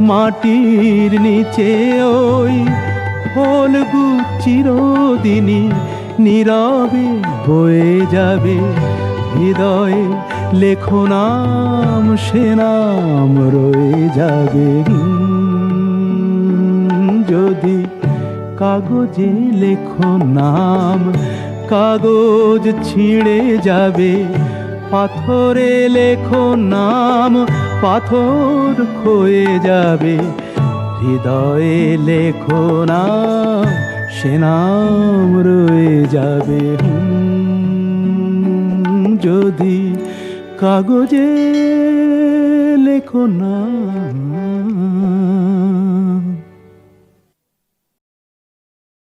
মাটির নিচে ওই ফলগু চিরদিনই নীরবে বয়ে যাবে। হৃদয়ে লেখো নাম, সে নাম রয়ে যাবে। যদি কাগজে লেখো নাম, কাগজ ছিঁড়ে যাবে। পাথরে লেখো নাম পাথর খয়ে যাবে। হৃদয়ে লেখো না সে নাম রয়ে যাবে। যদি কাগজে লেখো নাম